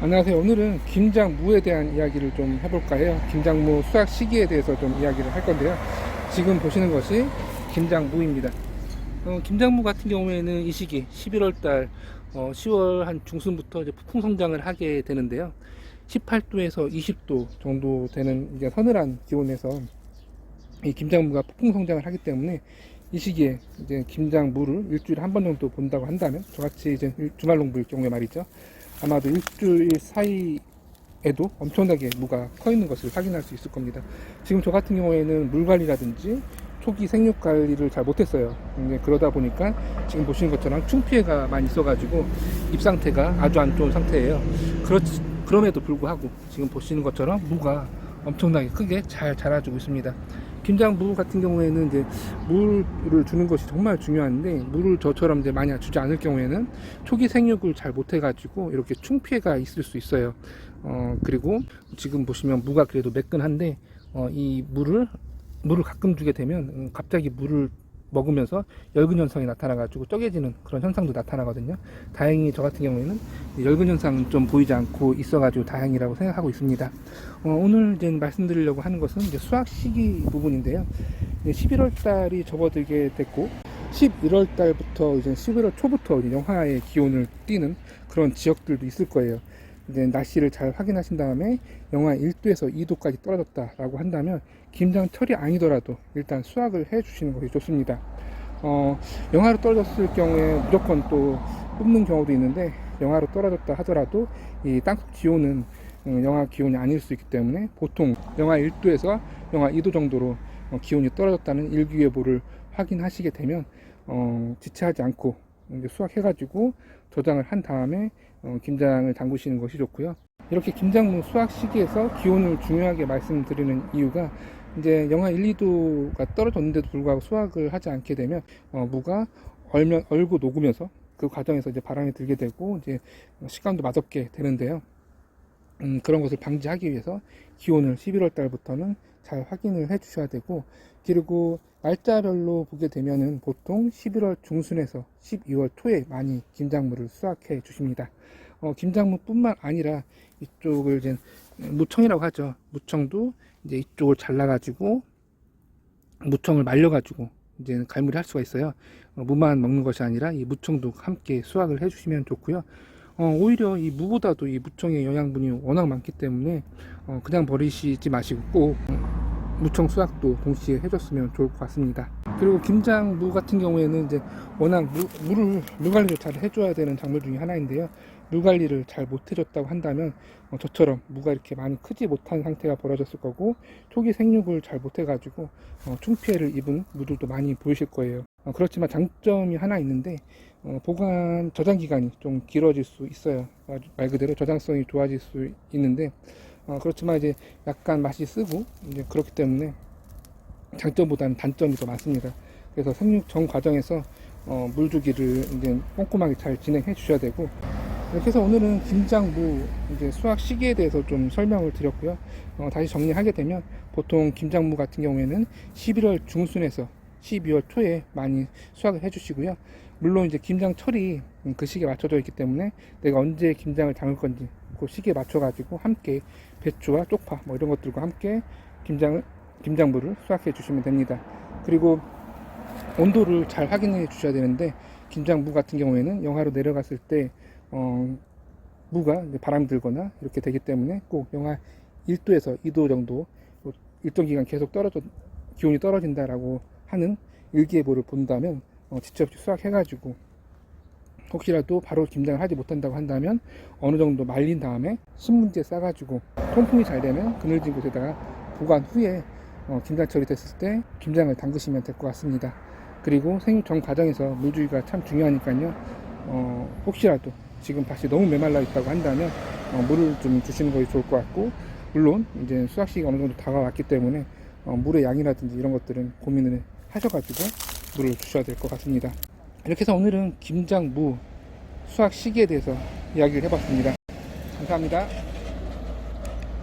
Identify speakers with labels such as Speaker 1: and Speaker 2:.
Speaker 1: 안녕하세요. 오늘은 김장무에 대한 이야기를 좀 해볼까 해요. 김장무 수확 시기에 대해서 좀 이야기를 할 건데요. 지금 보시는 것이 김장무입니다. 어, 김장무 같은 경우에는 이 시기 11월 달 어, 10월 한 중순부터 이제 폭풍 성장을 하게 되는데요. 18도에서 20도 정도 되는 이제 서늘한 기온에서 이 김장무가 폭풍 성장을 하기 때문에 이 시기에 이제 김장무를 일주일에 한 번 정도 본다고 한다면 저같이 이제 일- 주말 농부일 경우에 말이죠. 아마도 일주일 사이에도 엄청나게 무가 커 있는 것을 확인할 수 있을 겁니다. 지금 저 같은 경우에는 물 관리라든지 초기 생육 관리를 잘 못했어요. 그러다 보니까 지금 보시는 것처럼 충피해가 많이 있어가지고 잎 상태가 아주 안 좋은 상태예요. 그렇 그럼에도 불구하고 지금 보시는 것처럼 무가 엄청나게 크게 잘 자라주고 있습니다. 김장무 같은 경우에는 이제 물을 주는 것이 정말 중요한데 물을 저처럼 이제 많이 주지 않을 경우에는 초기 생육을 잘 못해가지고 이렇게 충피해가 있을 수 있어요. 어 그리고 지금 보시면 무가 그래도 매끈한데 어, 이 물을 물을 가끔 주게 되면 음, 갑자기 물을 먹으면서 열근 현상이 나타나가지고 쪼개지는 그런 현상도 나타나거든요. 다행히 저 같은 경우에는 이 열근 현상은 좀 보이지 않고 있어가지고 다행이라고 생각하고 있습니다. 어, 오늘 이제 말씀드리려고 하는 것은 이제 수확 시기 부분인데요. 11월 달이 접어들게 됐고 11월 달부터 이제 11월 초부터 이제 영하의 기온을 띠는 그런 지역들도 있을 거예요. 이제 날씨를 잘 확인하신 다음에 영하 1도에서 2도까지 떨어졌다라고 한다면 김장철이 아니더라도 일단 수확을 해 주시는 것이 좋습니다. 어, 영하로 떨어졌을 경우에 무조건 또 뽑는 경우도 있는데 영하로 떨어졌다 하더라도 이 땅속 기온은 음, 영하 기온이 아닐 수 있기 때문에 보통 영하 1도에서 영하 2도 정도로 어, 기온이 떨어졌다는 일기예보를 확인하시게 되면 어, 지체하지 않고 수확해가지고 저장을 한 다음에 어, 김장을 담그시는 것이 좋고요. 이렇게 김장무 수확 시기에서 기온을 중요하게 말씀드리는 이유가 이제 영하 1, 2도가 떨어졌는데도 불구하고 수확을 하지 않게 되면 어, 무가 얼면 얼고 녹으면서 그 과정에서 이제 바람이 들게 되고 이제 식감도 맛없게 되는데요. 음, 그런 것을 방지하기 위해서 기온을 11월 달부터는 잘 확인을 해 주셔야 되고 그리고 날짜별로 보게 되면은 보통 11월 중순에서 12월 초에 많이 김장무를 수확해 주십니다. 어, 김장무뿐만 아니라 이쪽을 이제 무청이라고 하죠. 무청도 이제 이쪽을 잘라가지고 무청을 말려가지고 이제 갈무리 할 수가 있어요. 어, 무만 먹는 것이 아니라 이 무청도 함께 수확을 해주시면 좋고요. 어, 오히려 이 무보다도 이 무청의 영양분이 워낙 많기 때문에 어, 그냥 버리시지 마시고 꼭 무청 수확도 동시에 해줬으면 좋을 것 같습니다. 그리고 김장무 같은 경우에는 이제 워낙 무, 물을 물 관리를 잘 해줘야 되는 작물 중에 하나인데요. 물 관리를 잘 못 해줬다고 한다면 어, 저처럼 무가 이렇게 많이 크지 못한 상태가 벌어졌을 거고 초기 생육을 잘 못해가지고 어, 충 피해를 입은 무들도 많이 보이실 거예요. 어, 그렇지만 장점이 하나 있는데 어, 보관 저장 기간이 좀 길어질 수 있어요. 말- 말 그대로 저장성이 좋아질 수 있는데 어, 그렇지만 이제 약간 맛이 쓰고 이제 그렇기 때문에 장점보다는 단점이 더 많습니다. 그래서 생육 전 과정에서 어, 물 주기를 이제 꼼꼼하게 잘 진행해 주셔야 되고 이렇게 해서 오늘은 김장무 이제 수확 시기에 대해서 좀 설명을 드렸고요. 어, 다시 정리하게 되면 보통 김장무 같은 경우에는 11월 중순에서 12월 초에 많이 수확을 해주시고요. 물론 이제 김장 철이 그 시기에 맞춰져 있기 때문에 내가 언제 김장을 담을 건지 그 시기에 맞춰가지고 함께 배추와 쪽파 뭐 이런 것들과 함께 김장을 김장무를 수확해 주시면 됩니다. 그리고 온도를 잘 확인해 주셔야 되는데 김장무 같은 경우에는 영하로 내려갔을 때 어, 무가 바람이 들거나 이렇게 되기 때문에 꼭 영하 1도에서 2도 정도 뭐 일정 기간 계속 떨어져 기온이 떨어진다라고 하는 일기예보를 본다면 어, 없이 수확해가지고 혹시라도 바로 김장을 하지 못한다고 한다면 어느 정도 말린 다음에 신문지에 싸가지고 통풍이 잘 되면 그늘진 곳에다가 보관 후에 어, 김장철이 됐을 때 김장을 담그시면 될 것 같습니다. 그리고 생육 전 과정에서 물주기가 참 중요하니까요. 어, 혹시라도 지금 밭이 너무 메말라 있다고 한다면 어, 물을 좀 주시는 것이 좋을 것 같고 물론 이제 수확 시기가 어느 정도 다가왔기 때문에 어, 물의 양이라든지 이런 것들은 고민을 하셔가지고 물을 주셔야 될 것 같습니다. 이렇게 해서 오늘은 김장 무 수확 시기에 대해서 이야기를 해봤습니다. 감사합니다.